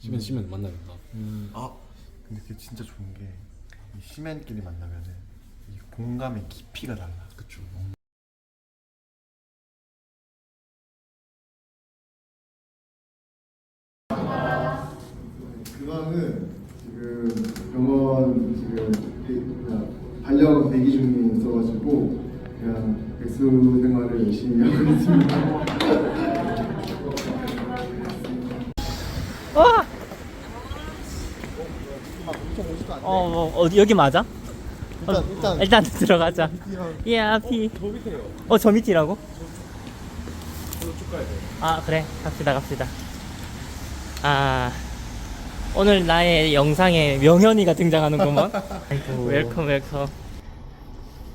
시면 시면 만나야 된다. 아 근데 그게 진짜 좋은 게이 시맨끼리 만나면은 이 공감의 깊이가 달라. 그쵸. 그거는 지금 병원 지금 대- 발령 대기 중에 있어가지고 그냥 백수 생활을 열심히 하고 있습니다. 어, 뭐, 어디 여기 맞아? 일단 일단 일단 들어가자. 야, 피. 어, 저 밑이라고? 아, 그래. 갑시다, 갑시다. 아, 오늘 나의 영상에 명현이가 등장하는구먼. 아이고, 웰컴, 웰컴.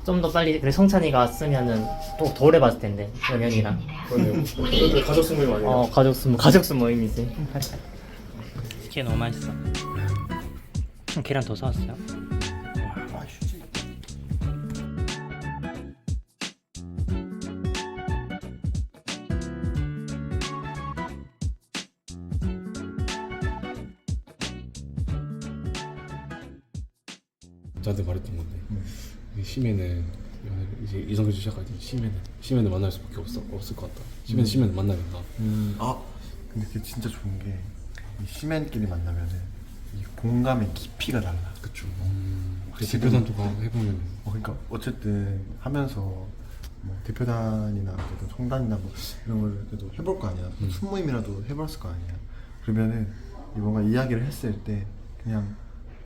좀 더 빨리, 그래, 성찬이가 왔으면은 또더 오래 봤을 텐데, 명현이랑. 그러네요. 또 가족 승부님 아니에요? 어, 가족 수모, 가족 수모임이지. 걔 너무 맛있어. 계란 더 사왔어요? 저한테 말했던 건데 이 시면은 이제 이성규 씨 시작할 때 시면은 시면을 만날 수밖에 없어 없을 것 같다. 시면 시면 만나야 된다. 아 근데 그게 진짜 좋은 게 이 시맨끼리 만나면은 이 공감의 깊이가 달라. 그쵸. 확실히. 대표단도 가 해보면 어, 그러니까 어쨌든 하면서 뭐 대표단이나 어쨌든 총단이나 뭐 이런 걸 그래도 해볼 거 아니야. 음. 순모임이라도 해봤을 거 아니야. 그러면은 이 뭔가 이야기를 했을 때 그냥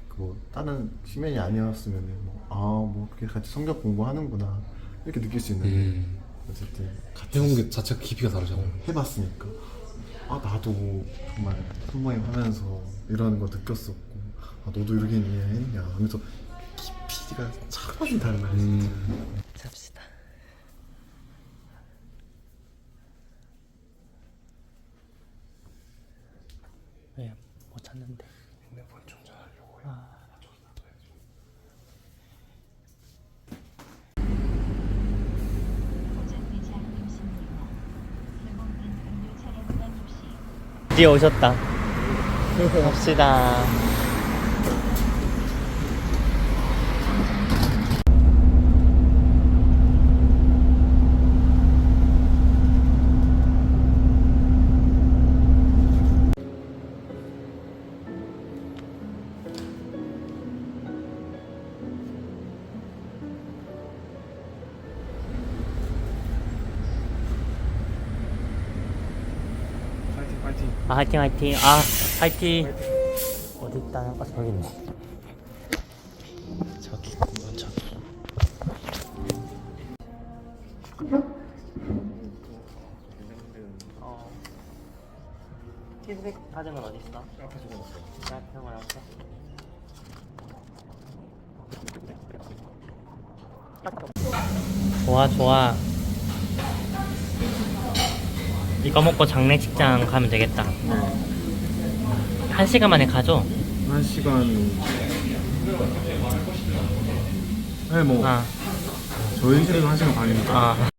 그뭐 다른 시면이 아니었으면은 뭐아뭐 그렇게 같이 성격 공부하는구나 이렇게 느낄 수 있는데 음. 어쨌든 같이 해본 게 자체가 깊이가 다르잖아. 해봤으니까 아 나도 정말 순모임 하면서 이런 거 느꼈었고 아 너도 이렇게 이해했냐 하면서 깊이가 차원이 달라 진짜. 음. 잡시다. 왜못 찾는데? 핸드폰 충 드디어 오셨다. 갑시다. 아, 화이팅, 화이팅. 아, 화이팅. 어디 있다? 아, 저기 있네. 저기, 이건 저기. 어. 피드백 사진은 어디 있어? 앞에 적어놨어. 앞에 적어놨어. 좋아, 좋아. 이거 먹고 장례식장 가면 되겠다. 한 시간 만에 가죠? 한 시간 네 뭐 아, 저희 집에서 한 시간 반이니까 아.